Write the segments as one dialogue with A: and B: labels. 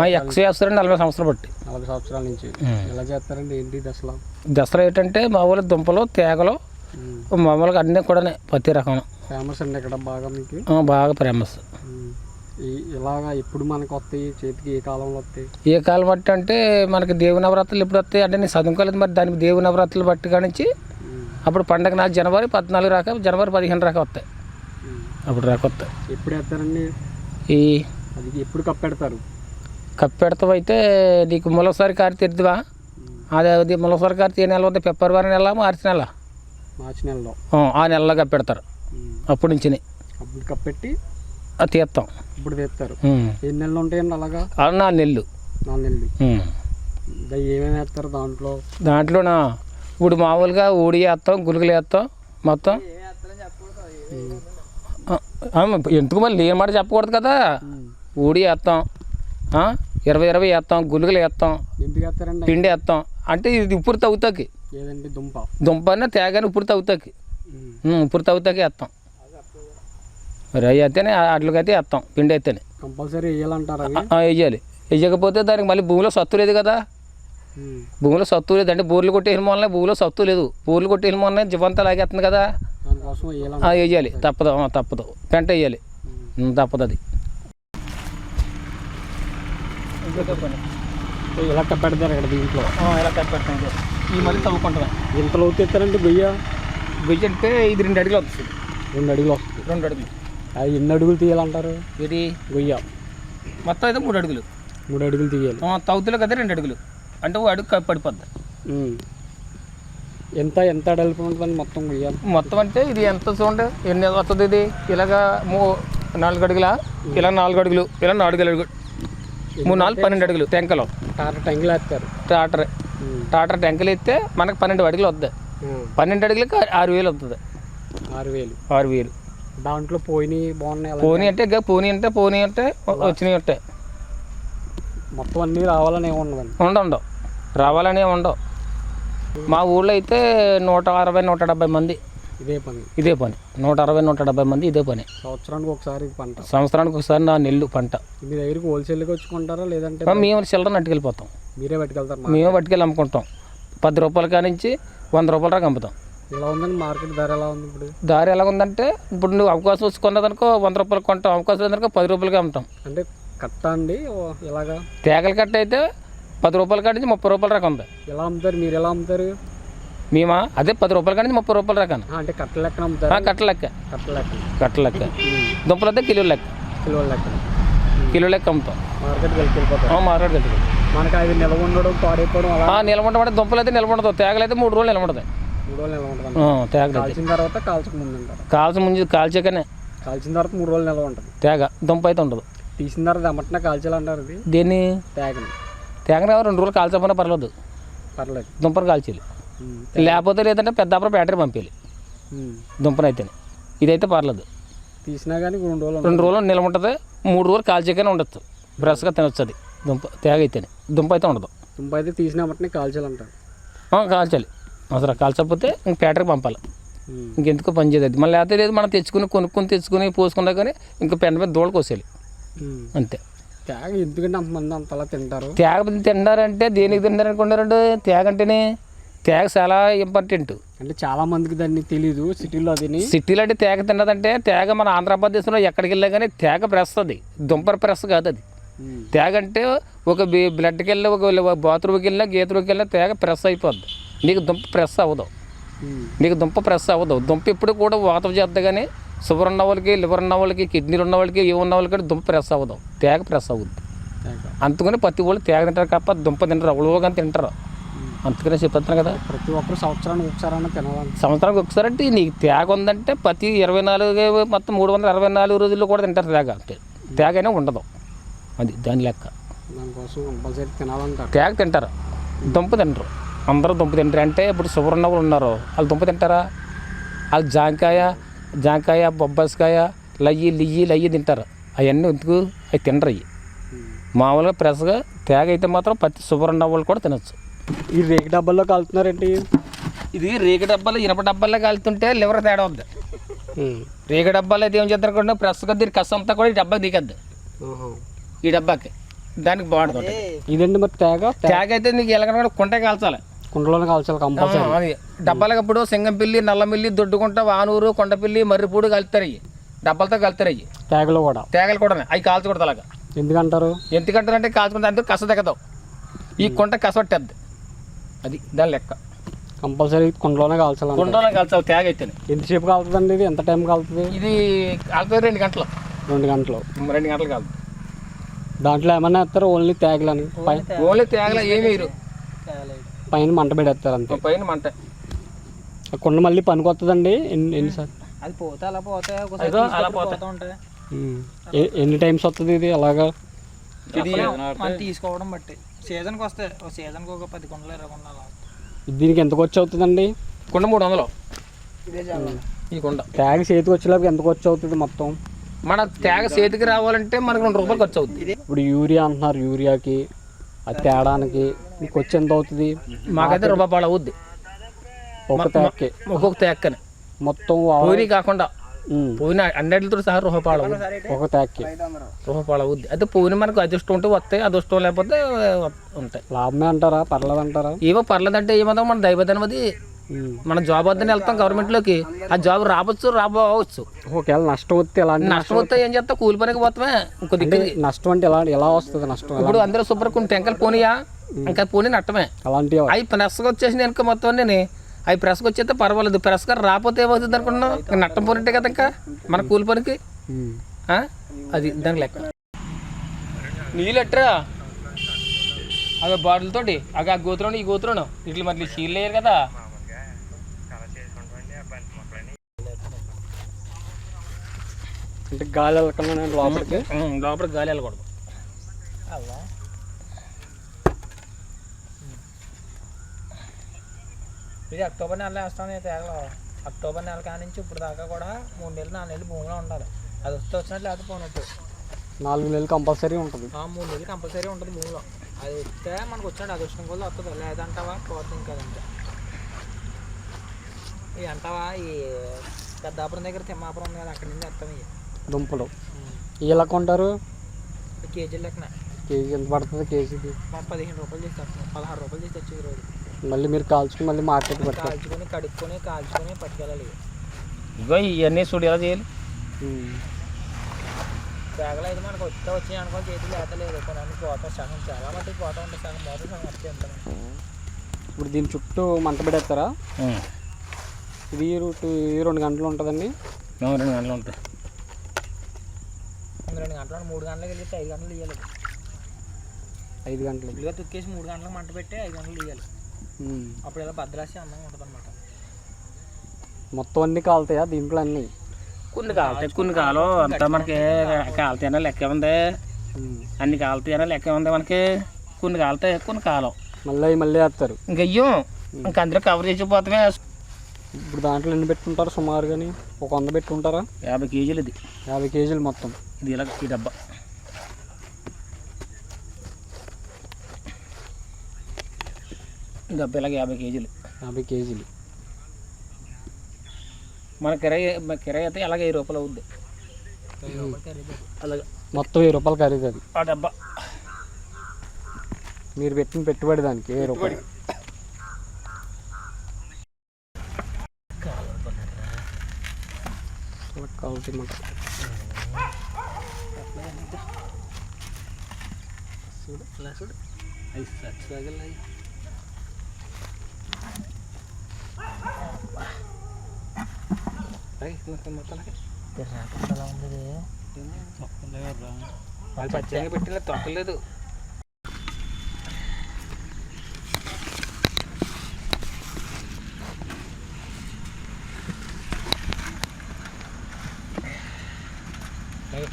A: మా ఎక్స్ నలభై సంవత్సరాలు బట్టి.
B: నలభై సంవత్సరాల నుంచి. ఎలా చేస్తారండి? ఏంటి అసలు
A: దసరా ఏంటంటే మా ఊళ్ళో దుంపలు తేగలు మామూలుగా అన్నీ కూడా ప్రతి రకం.
B: ఫేమస్ అండి ఇక్కడ బాగా మీకు?
A: బాగా ఫేమస్.
B: ఇలాగా ఎప్పుడు మనకు వస్తాయి? చేతికి ఏ కాలంలో వస్తాయి?
A: ఏ కాలం బట్టి అంటే మనకి దేవు నవరాత్రులు ఎప్పుడు వస్తాయి? అంటే నేను చదువుకోలేదు మరి దానికి దేవు నవరాత్రులు బట్టి కానించి. అప్పుడు పండగ నాకు జనవరి పద్నాలుగు రాక జనవరి పదిహేను రాక వస్తాయి. అప్పుడు రాక వస్తాయి.
B: ఎప్పుడు వేస్తారండి?
A: ఈ
B: అది ఎప్పుడు కప్పెడతారు?
A: కప్పెడతావు అయితే నీకు మొలసారి కారి తెరుదువా. అది అది మొలసారి కారి ఏ నెల వద్ద ఫిబ్రవరి నెల మార్చి నెల?
B: మార్చి నెలలో.
A: ఆ, నెలలో కప్పెడతారు. అప్పటి నుంచి
B: అప్పుడు కప్పెట్టి
A: అది తీస్తాం.
B: ఇప్పుడు తెస్తారు. ఎన్ని నెలలు ఉంటాయండి అలాగా?
A: నాలుగు నెలలు.
B: నాలుగు నెలలు. ఏమేమి వేస్తారు దాంట్లో?
A: దాంట్లోన? ఇప్పుడు మామూలుగా ఊడి వేస్తాం గులుగులు వేస్తాం మొత్తం. ఎందుకు మళ్ళీ నేను మాట చెప్పకూడదు కదా. ఊడి వేస్తాం. ఆ, ఇరవై ఇరవై వేస్తాం గులుగులు వేస్తాం పిండి వేస్తాం. అంటే ఇది ఇప్పుడు తవ్వుతాకి.
B: దుంప.
A: దుంపన్న తేగాని ఇప్పుడు తవ్వుతాకి. ఇప్పుడు తవ్వుతాకి వేస్తాం. మరి అవి అయితేనే అట్లకైతే వేస్తాం పిండి అయితేనే
B: కంపల్సరీ
A: వేయాలి. వేయకపోతే దానికి మళ్ళీ భూమిలో సత్తు లేదు కదా. భూమిలో సత్తు లేదు అంటే బోర్లు కొట్టేసిన మొన్న భూమిలో సత్తు లేదు. బోర్లు కొట్టేసిన మొన్న జీవంతా లాగేస్తుంది కదా. వేయాలి. తప్పదు తప్పదు. పెంట వేయాలి. తప్పదు అది.
B: ఇలా కప్పెడతారు ఇక్కడ దీంట్లో.
A: ఇలా కప్పెట్టాను ఈ మళ్ళీ తవ్వుకుంటాం
B: ఇంతలో అవుతారండి గొయ్య?
A: గొయ్యి అంటే ఇది రెండు అడుగులు వస్తుంది
B: రెండు అడుగులు వస్తుంది.
A: రెండు అడుగులు.
B: అది ఎన్ని అడుగులు తీయాలంటారు?
A: ఇది
B: గొయ్య.
A: మొత్తం అయితే మూడు అడుగులు.
B: మూడు అడుగులు తీయాలి.
A: తవ్వుతులు కదా రెండు అడుగులు. అంటే ఓ అడుగు పడిపోద్ది.
B: ఎంత ఎంత అడల్పు ఉంటుందండి మొత్తం
A: మొత్తం అంటే ఇది ఎంత చూడండి. ఎన్ని వస్తుంది ఇది? ఇలాగా మూ నాలుగు అడుగుల? ఇలా నాలుగు అడుగులు. ఇలా నాలుగు అడుగులు. మూడు నాలుగు పన్నెండు అడుగులు టెంకలు.
B: టాటర్ టెంకులు వేస్తారు
A: టాటర్. టాటర్ టెంకలు ఎత్తే మనకు పన్నెండు అడుగులు వద్దాయి
B: ఉమ్.
A: పన్నెండు అడుగులకి ఆరు వేలు వస్తుంది
B: ఆరు వేలు.
A: ఆరు వేలు.
B: దాంట్లో పోయినాయి బాగున్నాయి
A: పోనీ అంటే ఇక పోనీ అంటే పోనీ అంటే వచ్చినాయి ఉంటాయి.
B: మొత్తం అన్నీ రావాలని ఏమి ఉండదండి
A: ఉండ ఉండవు. రావాలనే ఉండవు. మా ఊళ్ళో అయితే నూట అరవై నూట డెబ్బై మంది
B: ఇదే పని.
A: ఇదే పని. నూట అరవై నూట డెబ్బై మంది ఇదే పని.
B: సంవత్సరానికి ఒకసారి పంట.
A: సంవత్సరానికి ఒకసారి నా నెల్లు పంట.
B: మీ దగ్గరికి హోల్సేల్గా వచ్చుకుంటారా లేదంటే
A: మేము చిల్లర నట్టుకెళ్ళిపోతాం.
B: మీరే పట్టుకెళ్తారు
A: మేము పట్టుకెళ్ళి అమ్ముకుంటాం. పది రూపాయల కానించి వంద రూపాయల దాకా అమ్ముతాం.
B: ఎలా ఉందండి మార్కెట్ ధర ఎలా ఉంది ఇప్పుడు?
A: దారి ఎలా ఉందంటే ఇప్పుడు నువ్వు అవకాశం వచ్చి కొన్నదనుకో వంద రూపాయలు కొంటాం. అవకాశం లేదనుకో పది రూపాయలకి అమ్ముతాం.
B: అంటే కట్ట అండి ఓ ఎలాగా?
A: తేగల కట్ట అయితే పది రూపాయల కాడి నుంచి ముప్పై రూపాయల రకం ఉంది
B: ఎలా అమ్ముతారు? మీరు ఎలా అమ్ముతారు?
A: మేమా? అదే పది రూపాయల కాడి నుంచి ముప్పై రూపాయల రకం
B: ఆ, అంటే కట్ట అమ్ముతారు?
A: కట్ట లెక్క.
B: కట్ట లెక్క.
A: కట్ట లెక్క. దుంపలు అయితే కిలో లెక్క.
B: కిలో లెక్క.
A: కిలో లెక్క అమ్ముతాం.
B: మార్కెట్కి వెళ్ళి వెళ్ళిపోతారు
A: మార్కెట్ కట్టుకుంటాం
B: మనకి అవి నిల్వ ఉండడం పాడైపోవడం అలా
A: నిలబడమంటే దుంపలు అయితే నిలబడదు తేగలు అయితే మూడు రోజులు
B: రోజులు నిల్వ ఉంటుంది
A: అయితే.
B: కాల్చిన తర్వాత కాల్చక ముందు అంటారు.
A: కాల్చి ముందు కాల్చాకనే.
B: కాల్చిన తర్వాత మూడు రోజులు నిల్వ ఉంటుంది.
A: తేగ దుంప అయితే ఉండదు.
B: తీసిన తర్వాత ఎమ్మటనే కాల్చాలంటారు
A: దీన్ని?
B: తేగని.
A: తేగని రెండు రోజులు కాల్చకపోయినా పర్లేదు.
B: పర్లేదు.
A: దుంపను కాల్చేయాలి.
B: ఉమ్.
A: లేకపోతే లేదంటే పెద్ద అప్పుడు బ్యాటరీ పంపించాలి
B: ఉమ్.
A: దుంపనైతేనే. ఇదైతే పర్లేదు.
B: తీసినా కానీ రెండు రోజులు
A: రెండు రోజులు నిల్వ ఉంటుంది మూడు రోజులు కాల్చాకనే ఉండొచ్చు. బ్రష్గా తినొచ్చు అది దుంప తేగ అయితేనే దుంప అయితే ఉండదు
B: తుంప అయితే తీసిన వెంటనే కాల్చాలంటారు
A: కాల్చాలి అసలు కాల్చకపోతే ఇంక బ్యాటరీ పంపాలి. ఇంకెందుకు పని చేయదు. మళ్ళీ లేకపోతే లేదు మనం తెచ్చుకుని కొనుక్కొని తెచ్చుకుని పోసుకున్నా కానీ ఇంకా పెండ మీద దూడకు కోసేయాలి. అంతే.
B: తేగ ఎందుకంటే అంతమంది అంతలా తింటారు?
A: తేగ తింటారంటే దేనికి తింటారు అనుకుంటారంటే తేగ అంటేనే తేగ చాలా ఇంపార్టెంట్
B: అంటే చాలా మందికి దాన్ని తెలీదు సిటీలో అదిని.
A: సిటీలో అంటే తేగ తిన్నదంటే తేగ మన ఆంధ్రప్రదేశ్లో ఎక్కడికి వెళ్ళా కానీ తేగ ప్రెస్ అది. దుంపర ప్రెస్ కాదు అది. తేగ అంటే ఒక బి- బ్లడ్కి వెళ్ళి ఒక బాత్రూమ్కి వెళ్ళినా గీతలోకి వెళ్ళినా తేగ ప్రెస్ అయిపోద్ది. నీకు దుంప ప్రెస్ అవ్వదు. నీకు దుంప ప్రెస్ అవ్వదు. దుంప ఎప్పుడు కూడా వాతం చేద్దా కానీ షుగర్ ఉన్న వాళ్ళకి లివర్ ఉన్న వాళ్ళకి కిడ్నీలు ఉన్న వాళ్ళకి ఏ ఉన్న వాళ్ళకి దుంప ప్రెస్ అవ్వదు. తేగ ప్రెస్ అవ్వద్దు. అందుకని ప్రతి వాళ్ళు తేగ తింటారు కాప దుంప తింటారు కానీ తింటారు. అందుకనే చెప్తాను కదా.
B: ప్రతి ఒక్కరు సంవత్సరానికి ఒకసారి తినాలని.
A: సంవత్సరానికి ఒకసారి అంటే నీకు తేగ ఉందంటే ప్రతి ఇరవై నాలుగు మొత్తం మూడు వందల అరవై నాలుగు రోజుల్లో కూడా తింటారు తేగ. అంటే తేగ అయినా ఉండదు. అది దాని లెక్క.
B: దానికోసం కంపల్సరీ తినాలంటారు
A: తేగ తింటారు. దుంప తింటారు అందరూ దుంప తింటారు. అంటే ఇప్పుడు షుగర్ ఉన్న వాళ్ళు ఉన్నారు. వాళ్ళు దుంప తింటారా? వాళ్ళు జాంకాయ జాంకాయ బొబ్బాసికాయ లయ్యి లియ్యి లయ్యి తింటారు. అవన్నీ ఎందుకు? అవి తినరు అవి. మామూలుగా ప్రెస్గా తేగ అయితే మాత్రం ప్రతి షుగర్ ఉన్న వాళ్ళు కూడా తినచ్చు.
B: ఈ రేగి డబ్బాల్లో కలుపుతున్నారేంటి
A: ఇది రేగ డబ్బాలు ఇనప డబ్బాల్లో కాలుతుంటే లివర్ తేడా ఉంది. రేగ డబ్బాలు అయితే ఏం చేస్తారు ప్రెస్గా దీని కసం అంతా కూడా ఈ డబ్బా దిగద్దు. ఈ డబ్బాకి. దానికి బాగుంటుంది
B: ఇదండి మరి తేగ? తే-
A: ట్యాగ్ అయితే నీకు ఎలాగ కుంటే కాల్చాలి.
B: కుండలోనే కాల్చాలి కంపల్సరీ.
A: ఆ, అది. డబ్బాలకప్పుడు సింగంపిల్లి నల్లమిల్లి దొడ్డుకుంట వానూరు కొండపిల్లి మర్రిపూడి కలుతారు అయ్యి డబ్బాలతో కలుతారు అయ్యి
B: తేగలో కూడా.
A: తేగలు కూడా అవి కాల్చకూడదు అలాగా.
B: ఎందుకంటారు?
A: ఎందుకంటారంటే కాల్చుకుంటే అందుకు కస ఈ కుంట కసొట్టేద్ది అది దాని లెక్క.
B: కంపల్సరీ కుండలోనే కాల్చాలి
A: కుండలో కాల్చావు తేగ అయితేనే.
B: ఎంతసేపు కాలుతుందండి ఇది? ఎంత టైం కాలుతుంది?
A: ఇది కాలుతుంది రెండు గంటలు.
B: రెండు గంటలు.
A: రెండు గంటలు కాదు
B: దాంట్లో ఏమన్నా వేస్తారు? ఓన్లీ తేగలని పై
A: ఓన్లీ తేగల ఏమి వేయరు.
B: పైన మంట పెడేస్తారు అంతే.
A: పైన మంట.
B: ఆ కుండ మళ్ళీ పనికి వస్తుందండి ఎన్ని ఎన్నిసార్లు
C: అది పోతే అలా పోతే
A: అలా పోతాయి.
C: ఉంటాయి?
B: ఉమ్. ఎ- ఎన్ని టైమ్స్ వస్తుంది ఇది? అలాగా
A: ఇది
C: మనం తీసుకోవడం బట్టి. సీజన్కి వస్తే ఒక సీజన్కి ఒక పది కొండలు ఇరవై కొండలు
B: దీనికి ఎంత ఖర్చు అవుతుందండి?
A: కుండ మూడు వందలు.
C: ఇదే చాలా
A: ఈ కుండ.
B: తేగ చేతికి వచ్చేలోపు ఎంత ఖర్చు అవుతుంది మొత్తం?
A: మన తేగ చేతికి రావాలంటే మనకు రెండు రూపాయలు ఖర్చు అవుతుంది.
B: ఇప్పుడు యూరియా అంటున్నారు యూరియాకి అది తేడానికి మీకు వచ్చి ఎంత అవుతుంది?
A: మాకైతే రూపాయి పాలు అవుద్ది
B: ఒక తేగకి.
A: ఒక్కొక్క తేక్కని
B: మొత్తం
A: కాకుండా. పోయిన అన్నిటితో సహా అవుద్ది
B: ఒక
A: రూపాయి పాలు అవుద్ది అయితే పోయిన మనకు అదృష్టం ఉంటే వస్తాయి అదృష్టం లేకపోతే ఉంటాయి.
B: లాభమే అంటారా? పర్లేదు అంటారా
A: ఏవో పర్లేదంటే ఏమో మన దైవదనమది
B: ఉమ్.
A: మన జాబ్ వద్దని వెళ్తాం గవర్నమెంట్లోకి. ఆ జాబ్ రావచ్చు రాబోవచ్చు.
B: ఒకవేళ నష్టం వస్తే ఎలాంటి
A: నష్టం వస్తే ఏం చేస్తాం? కూలి పనికి పోతామే. ఇంకో
B: నష్టం అంటే ఎలా ఎలా వస్తుంది నష్టం? ఎలా?
A: ఇప్పుడు అందరూ శుభ్ర కొన్ని టెంకలు పోనీయా? ఇంకా పోనీ నట్టమే
B: అలాంటి
A: అవి ప్రెస్గా వచ్చేసి వెనుక మొత్తం నేను అవి ప్రెస్కి వచ్చేస్తే పర్వాలేదు. ప్రెస్గా రాకపోతే ఏమవుతుంది అనుకున్నావు ఇంకా నట్టం పోనిట్టే కదా ఇంకా? మన కూలి పనికి? ఆ? అది దాని లెక్క. నీళ్ళు ఎట్టరా అవి బాటిల్ తోటి? అవి ఆ గోతులను ఈ గోతులను. ఇట్లా మరి చీరలు వేయరు కదా?
B: అంటే గాలి వెళ్ళకుండా లోపలికి?
A: ఉం, లోపల గాలి వెళ్ళకూడదు.
C: అలా? ఇది అక్టోబర్ నెలలో వేస్తాను నేను తేగలో. అక్టోబర్ నెల కాడి నుంచి ఇప్పుడు దాకా కూడా మూడు నెలలు నాలుగు నెలలు భూమిలో ఉండాలి. అది వస్తే వచ్చినట్టు లేకపోతే పోనట్టు.
B: నాలుగు నెలలు కంపల్సరీ ఉంటుంది.
C: ఆ మూడు నెలలు కంపల్సరీ ఉంటుంది భూమిలో. అది వస్తే మనకు వచ్చాడు అది వచ్చిన కొద్ది వస్తుంది. లేదంటావా? పోతుంది కదంటే ఇవి అంటావా? ఈ పెద్దాపురం దగ్గర తిమ్మాపురం ఉంది కదా అక్కడి నుంచి వస్తాం ఇవి.
B: దుంపలు. ఎలా కొంటారు?
C: కేజీ లెక్కన.
B: కేజీ ఎంత పడుతుంది కేజీకి?
C: పదిహేను రూపాయలు చేసి పదహారు రూపాయలు చేసి తెచ్చి రోజు
B: మళ్ళీ మీరు కాల్చుకుని మళ్ళీ మార్కెట్ పెట్టాలి
C: కాల్చుకొని కడుక్కొని కాల్చుకొని పట్టుకెళ్ళాలి.
A: ఇగో ఇవన్నీ చూడు ఎలా చేయాలి.
C: తేగలు అయితే మనకు వస్తే వచ్చి అనుకో చేతులు లేతలేదు. కొన్ని పోతా సగం చాలా మటుకు పోతా ఉంటాయి సగం. పోతే సగం వస్తే ఉంటాను
B: ఇప్పుడు దీని చుట్టూ మంట పెడతారా
A: ఉం.
B: ఇది రూట్ ఇది రెండు గంటలు ఉంటుందండి?
A: రెండు గంటలు ఉంటాయి.
C: రెండు గంటలు మూడు గంటలకు వెళ్ళి ఐదు గంటలు ఇవ్వాలి
B: ఐదు గంటలకి.
C: ఇల్లుగా తుక్కేసి మూడు గంటలకు మంట పెట్టి ఐదు గంటలు ఇవ్వాలి. అప్పుడు ఇలా భద్రాసి అందంగా ఉంటుంది అనమాట
B: మొత్తం అన్ని కాలుతాయా దీంట్లో అన్ని?
A: కొన్ని కాలుతాయి కొన్ని కాలు అంతా మనకి కాలుతాయనా లెక్క ఉంది. అన్ని కాలుతాయనా లెక్క ఉంది మనకి. కొన్ని కాలుతాయి కొన్ని కాలం.
B: మళ్ళీ అవి మళ్ళీ వేస్తారు.
A: ఇంక అయ్యో ఇంక అందరూ కవర్ చేసిపోతామే.
B: ఇప్పుడు దాంట్లో ఎన్ని పెట్టుకుంటారు సుమారు కానీ ఒక వంద పెట్టుకుంటారా?
A: యాభై కేజీలు ఇది.
B: యాభై కేజీలు మొత్తం.
A: ఇది ఇలా ఈ డబ్బా. డబ్బా ఇలాగ యాభై కేజీలు.
B: యాభై కేజీలు.
A: మన కిరాయి కిరాయి అయితే అలాగే వెయ్యి రూపాయలు అవుద్ది. అలాగే.
B: మొత్తం వెయ్యి రూపాయలు ఖరీదు అది.
A: ఆ డబ్బా.
B: మీరు పెట్టిన పెట్టుబడి దానికి వెయ్యి రూపాయలు. మాట.
C: చూడు చూడు.
A: అవి సచ్చిదాగలు
C: ఎలా ఉంది?
A: వాళ్ళు పచ్చగా పెట్టిన తొక్కలేదు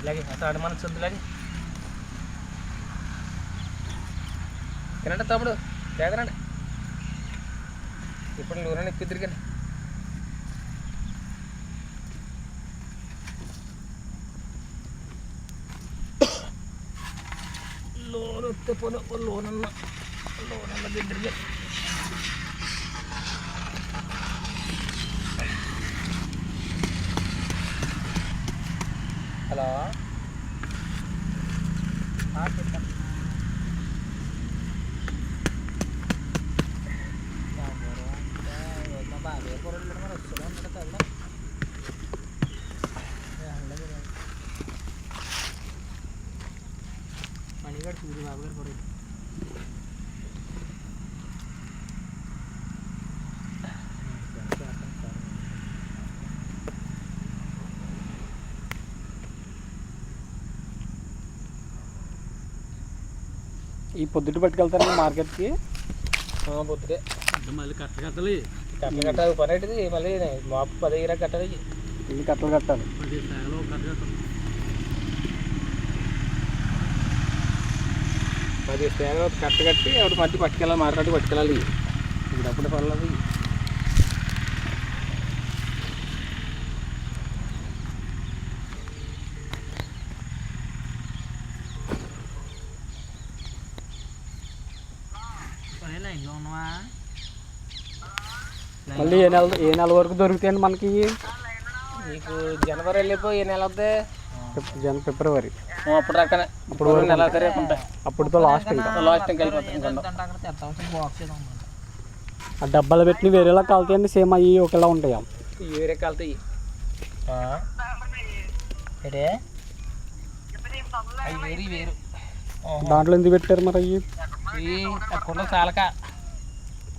A: ఇలాగే అతడు మన సొంతులాగే తినండి తమ్ముడు తేగరండి ఇప్పుడు నూనె ఇప్పిద్దరు కానీ లోన్ వస్తే పోను లోన్ అన్న లోన్ అన్న దగ్గరికి
C: హలో ఆ, చెప్పండి గారు సూర్య బాబు గారు కూడా
B: ఈ పొద్దుట పట్టుకెళ్తారండి మార్కెట్కి
C: పొద్దుటే
B: మళ్ళీ కట్ట కట్టాలి
C: కట్టలు కట్టాలి పని మళ్ళీ మాపు పదిహేను కట్టాలి
B: ఇన్ని కట్టలు కట్టాలి పది స్థాయిలో కట్ట కట్టాలి
A: పది స్టేలో కట్ట కట్టి అప్పుడు మధ్య పట్టుకెళ్ళాలి మాట్లాడి పట్టుకెళ్ళాలి. ఇప్పుడప్పుడు పర్లేదు.
C: లైన్లో ఉన్నవా?
B: మళ్ళీ ఏ నెల ఏ నెల వరకు దొరుకుతాయండి మనకి? ఇవి?
A: నీకు జనవరి వెళ్ళిపోయి ఏ నెల వద్దే?
B: ఫిబ్- జన ఫిబ్రవరి.
A: అప్పుడు రకనే ఇప్పుడు నెల ఉంటాయి
B: అప్పుడుతో లాస్ట్ ఇంకా
A: లాస్ట్ ఇంకా
B: ఆ డబ్బాలు పెట్టి వేరేలా కలుతాయండి సేమ్ అయ్యి ఒకేలా ఉంటాయా?
A: ఈ వేరే కాలుతాయి.
C: అవి
B: దాంట్లో ఎందుకు పెట్టారు మరి అవి
C: అక్కడ చాలక.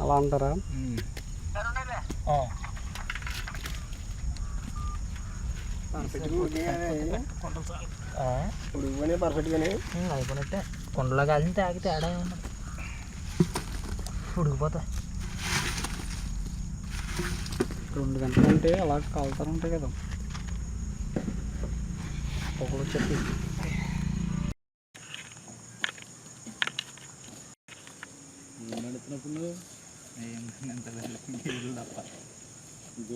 B: అలా అంటారా?
C: అయిపోయినట్టే? కొండలో కాల్చిన తాగి తేడా ఏమన్నది ఉడికిపోతా.
B: రెండు గంటలు అంటే అలా కాలుతారు ఉంటాయి కదా. ఒకడు చెప్పి.
D: నడుతున్నప్పుడు